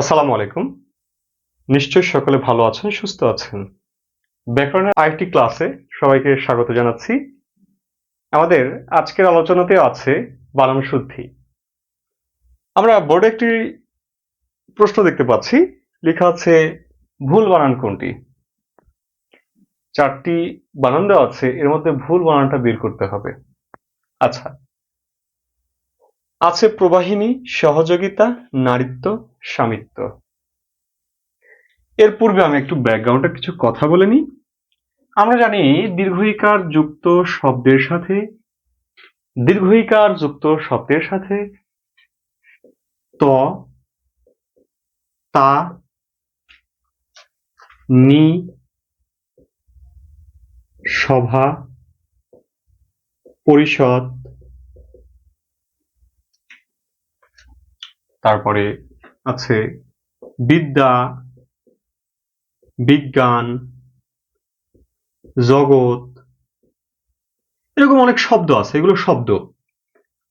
আসসালামু আলাইকুম। নিশ্চয় সকলে ভালো আছেন, সুস্থ আছেন। ব্যাকরণের আরেকটি ক্লাসে সবাইকে স্বাগত জানাচ্ছি। আমাদের আজকের আলোচনাতে আছে বানান শুদ্ধি। আমরা বোর্ডে একটি প্রশ্ন দেখতে পাচ্ছি। লেখা আছে, ভুল বানান কোনটি? চারটি বানান দেওয়া আছে। এর মধ্যে ভুল বানানটা বের করতে হবে। আচ্ছা আছে প্রবাহিনী, সহযোগিতা, নারীত্ব, স্বামিত্ব। এর পূর্বে আমি একটু ব্যাকগ্রাউন্ডে কিছু কথা বলে নিই। আমরা জানি দীর্ঘইকার যুক্ত শব্দের সাথে দীর্ঘইকার যুক্ত শব্দের সাথে ত, তা, নি, সভা, পরিষদ তারপরে আছে বিদ্যা, বিজ্ঞান, জগৎ। এরকম অনেক শব্দ আছে, এগুলো শব্দ।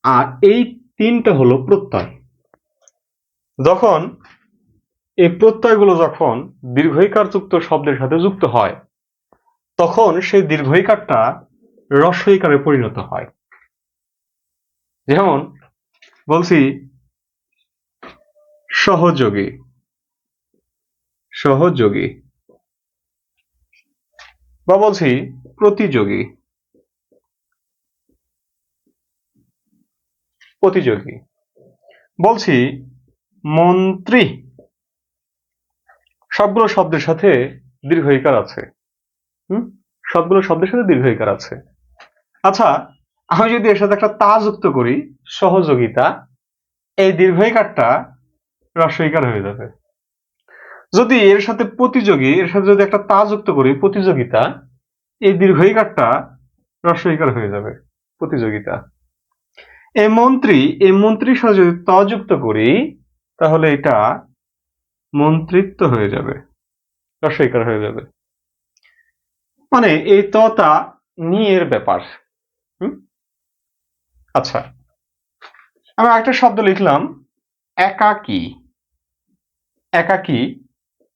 আর এই তিনটা হলো প্রত্যয়। যখন এই প্রত্যয়গুলো যখন দীর্ঘইকার যুক্ত শব্দের সাথে যুক্ত হয়, তখন সেই দীর্ঘইকারটা রস্বইকারে পরিণত হয়। যেমন বলছি সহযোগী। সহযোগী। বা বলছি প্রতিযোগী। প্রতিযোগী। বলছি মন্ত্রী। সবগুলো শব্দের সাথে দীর্ঘইকার আছে। হুম? সবগুলো শব্দের সাথে দীর্ঘইকার আছে। আচ্ছা আমি যদি এর সাথে একটা তা যুক্ত করি, সহযোগিতা, এই দীর্ঘইকারটা রস্বইকার হয়ে যাবে। যদি এর সাথে প্রতিযোগী, এর সাথে যদি একটা তা যুক্ত করি, প্রতিযোগিতা, এই দীর্ঘইকারটা রস্বইকার হয়ে যাবে, প্রতিযোগিতা। এই মন্ত্রী এই মন্ত্রীর সাথে যদি ত যুক্ত করি, তাহলে এটা মন্ত্রিত্ব হয়ে যাবে রস্বইকার হয়ে যাবে। মানে এই ততা নিয়ের ব্যাপার। আচ্ছা। আমি একটা শব্দ লিখলাম। একাকী একাকী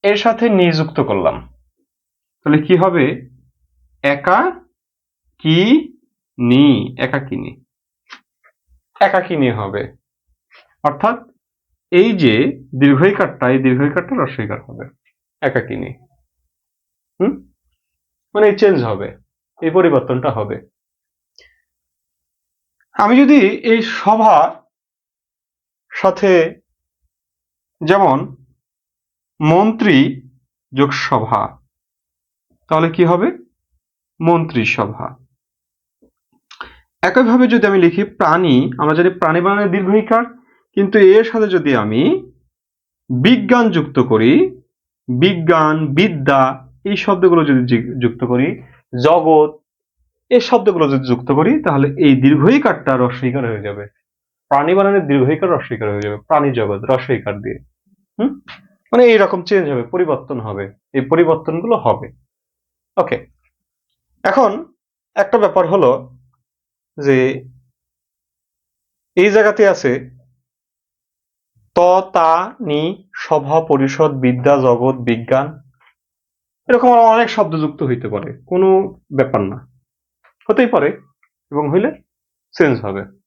এর সাথে নিযুক্ত করলাম। তাহলে কি হবে? একা কি নি। একাকিনী একাকিনী হবে। অর্থাৎ এই যে দীর্ঘইকারটা এই দীর্ঘইকারটা রস্বইকার হবে। একাকিনী হুম? মানে চেঞ্জ হবে। এই পরিবর্তনটা হবে। আমি যদি এই সভা সাথে যেমন মন্ত্রী যোগ সভা তাহলে কি হবে? মন্ত্রিসভা একইভাবে যদি আমি লিখি প্রাণী, আমরা জানি প্রাণী বানানের দীর্ঘইকার কিন্তু এর সাথে যদি আমি বিজ্ঞান যুক্ত করি, বিজ্ঞান, বিদ্যা, এই শব্দগুলো যদি যুক্ত করি, জগৎ, এই শব্দগুলো যদি যুক্ত করি, তাহলে এই দীর্ঘইকারটা রস্বইকার হয়ে যাবে। প্রাণী বানানের দীর্ঘইকার রস্বইকার হয়ে যাবে, প্রাণী জগৎ রস্বইকার দিয়ে। হুম? মানে এইরকম চেঞ্জ হবে, পরিবর্তন হবে, এই পরিবর্তনগুলো হবে। ওকে এখন একটা ব্যাপার হলো যে এই জায়গাতে আছে ত, তা, নি সভা পরিষদ, বিদ্যা, জগৎ, বিজ্ঞান। এরকম অনেক শব্দ যুক্ত হইতে পারে, কোনো ব্যাপার না। হতেই পারে এবং হইলে চেঞ্জ হবে।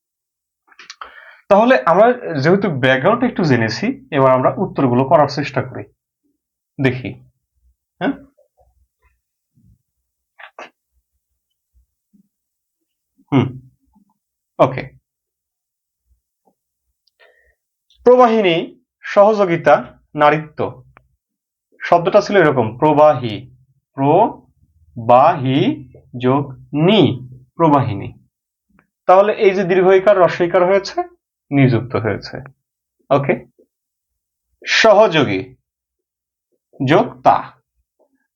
তাহলে আমরা যেহেতু ব্যাকগ্রাউন্ড একটু জেনেছি, এবার আমরা উত্তরগুলো করার চেষ্টা করি। দেখি। হ্যাঁ? ওকে প্রবাহিনী, সহযোগিতা, নারীত্ব। শব্দটা ছিল এরকম, প্রবাহী। প্রো প্রবাহী যোগ নি, প্রবাহিনী। তাহলে এই যে দীর্ঘইকার রস্বইকার হয়েছে নিযুক্ত হয়েছে। ওকে সহযোগী যোগ তা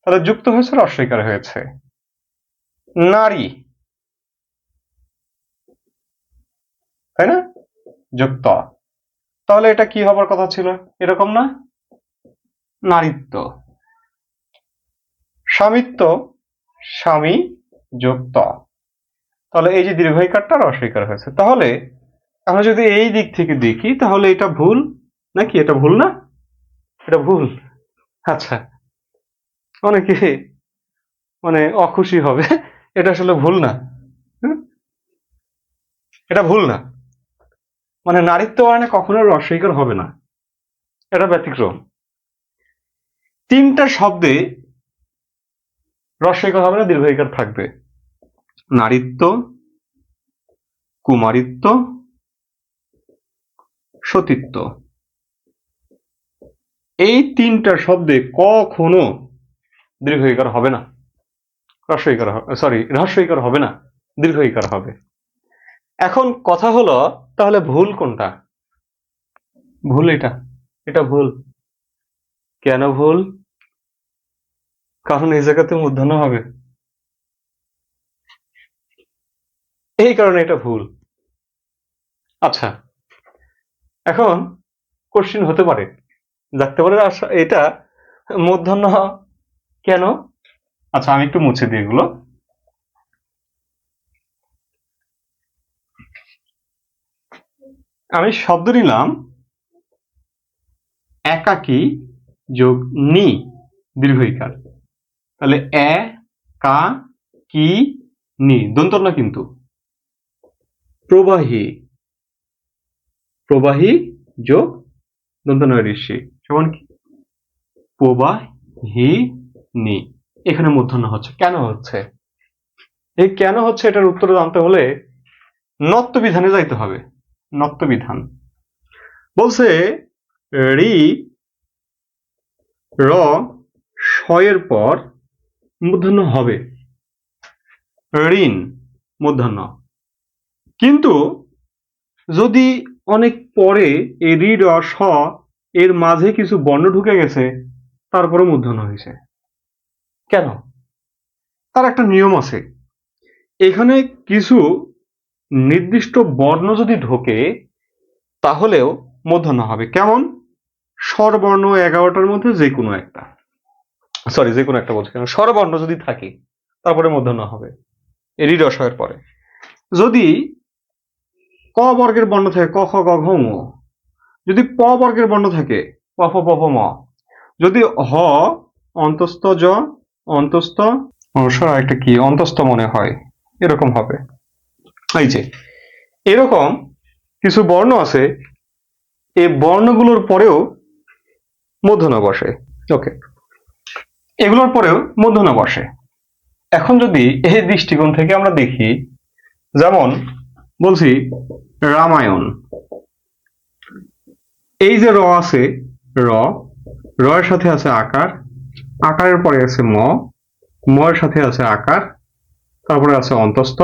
তাহলে যুক্ত হয়েছে রস্বইকার হয়েছে। নারী। তাই না? যুক্ত। তাহলে এটা কি হবার কথা ছিল? এরকম না? নারীত্ব। স্বামিত্ব, স্বামী, যুক্ত। তাহলে এই যে দীর্ঘইকারটা অস্বীকার হয়েছে। তাহলে আমরা যদি এই দিক থেকে দেখি, তাহলে এটা ভুল নাকি? এটা ভুল না? এটা ভুল। আচ্ছা। অনেকে মানে অখুশি হবে। এটা আসলে ভুল না। এটা ভুল না। মানে নারীত্ব আয়নে কখনো রসইকার হবে না। এটা ব্যতিক্রম। তিনটা শব্দে রসইকার হবে না দীর্ঘইকার থাকবে। নারীত্ব, কুমারিত্ব সতীত্ব। এই তিনটা শব্দে কখনো দীর্ঘইকার হবে না। রস্বইকার সরি রস্বইকার হবে না দীর্ঘইকার হবে। এখন কথা হলো, তাহলে ভুল কোনটা? ভুল এটা এটা ভুল। কেন ভুল? কারণ এই জায়গাতে মূর্ধন্য হবে। এই কারণে এটা ভুল। আচ্ছা এখন কোশ্চিন হতে পারে। জানতে পারে এটা মূর্ধন্য কেন? আচ্ছা আমি একটু মুছে দিই এগুলো। আমি শব্দ নিলাম একাকি যোগ নি দীর্ঘইকার। তাহলে এ কা কি নি দন্তর না কিন্তু। প্রবাহী। প্রবাহী যোগ দন্ত নয় ঋষি, সমান কি? প্রবাহী এখানে মূর্ধন্য হচ্ছে। কেন হচ্ছে? এই কেন হচ্ছে এটার উত্তর জানতে হলে নত্ব বিধানে যাইতে হবে। নত্ব বিধান বলছে, রি র শয়ের পর মূর্ধন্য হবে। ঋণ মূর্ধন্য। কিন্তু যদি অনেক পরে এই রি র স এর মাঝে কিছু বর্ণ ঢুকে গেছে তারপরে মূর্ধন্য হয়েছে। কেন? তার একটা নিয়ম আছে। এখানে কিছু নির্দিষ্ট বর্ণ যদি ঢোকে, তাহলেও মূর্ধন্য হবে। কেমন? স্বরবর্ণ এগারোটার মধ্যে যে কোনো একটা। সরি যে কোনো একটা বলছি। কেন? স্বরবর্ণ যদি থাকে, তারপরে মূর্ধন্য হবে। এরই রসয়ের পরে। যদি ক বর্গের বর্ণ থাকে ক, খ, গ, ঘ ম যদি প বর্গের বর্ণ থাকে, প, ফ, প ম। যদি হ, অন্তস্থ, জ, অন্তস্থ, অবশ্য একটা কি, অন্তস্থ মনে হয়, এরকম হবে। এই যে, এরকম কিছু বর্ণ আছে এই বর্ণগুলোর পরেও মূর্ধন্য বসে। ওকে। এগুলোর পরেও মূর্ধন্য বসে। এখন যদি এই দৃষ্টিকোণ থেকে আমরা দেখি, যেমন বলছি রামায়ণ। এই যে র আছে, র র এর সাথে আছে আকার, আকারের পরে আছে ম ম এর সাথে আছে আকার, তারপরে আছে অন্তস্থ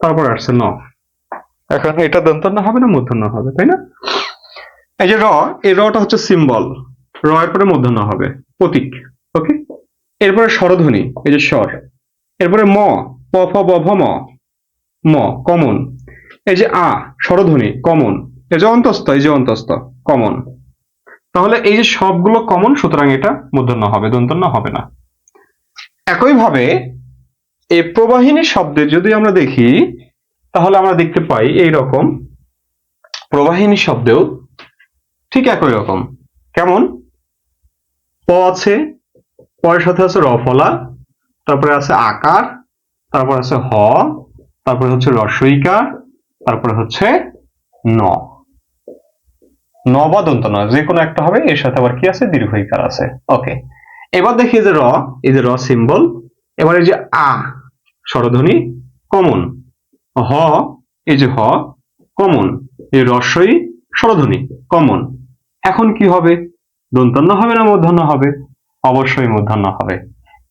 তারপরে আছে ন। এখন এটা দন্তন্য হবে না মূর্ধন্য হবে, তাই না? এই যে র, এই রটা হচ্ছে সিম্বল র এর পরে মূর্ধন্য হবে, প্রতীক ওকে এরপরে স্বরধ্বনি, এই যে স্বর। এরপরে ম, প, ফ, ব, ভ, ম ম, কমন। এই যে আ, স্বরধ্বনি, কমন। এই যে অন্তস্থ, এই যে অন্তস্থ, কমন। তাহলে এই যে সবগুলো কমন, সুতরাং এটা মূর্ধন্য হবে, দন্তন্য হবে না। একইভাবে এই প্রবাহিনী শব্দে যদি আমরা দেখি, তাহলে আমরা দেখতে পাই এই রকম প্রবাহিনী শব্দেও ঠিক একই রকম। কেমন? প আছে পরের সাথে আছে রফলা, তারপরে আছে আকার, তারপর আছে হ, তারপরে হচ্ছে রসইকার তারপরে হচ্ছে ন। ন বা দন্ত ন যে কোনো একটা হবে, এর সাথে আবার কি আছে? দীর্ঘইকার আছে। ওকে এবার দেখি যে র, এই যে র সিম্বল এবার এই যে আ, স্বরধ্বনি, কমন। হ, এই যে হ, কমন। এই রস্বই স্বরধ্বনি, কমন। এখন কি হবে? দন্তন্য হবে না মূর্ধন্য হবে? অবশ্যই মূর্ধন্য হবে।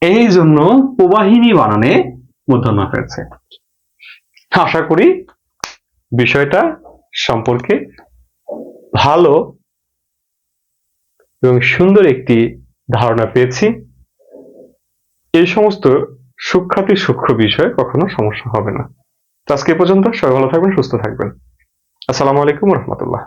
এই জন্য প্রবাহিনী বানানে মূর্ধন্য হয়েছে। আশা করি বিষয়টা সম্পর্কে ভালো এবং সুন্দর একটি ধারণা পেয়েছি। এই সমস্ত সূক্ষাতি সূক্ষ্ম বিষয়ে কখনো সমস্যা হবে না। আজকে পর্যন্ত সবাই ভালো থাকবেন, সুস্থ থাকবেন। আসসালামু আলাইকুম রহমতুল্লাহ।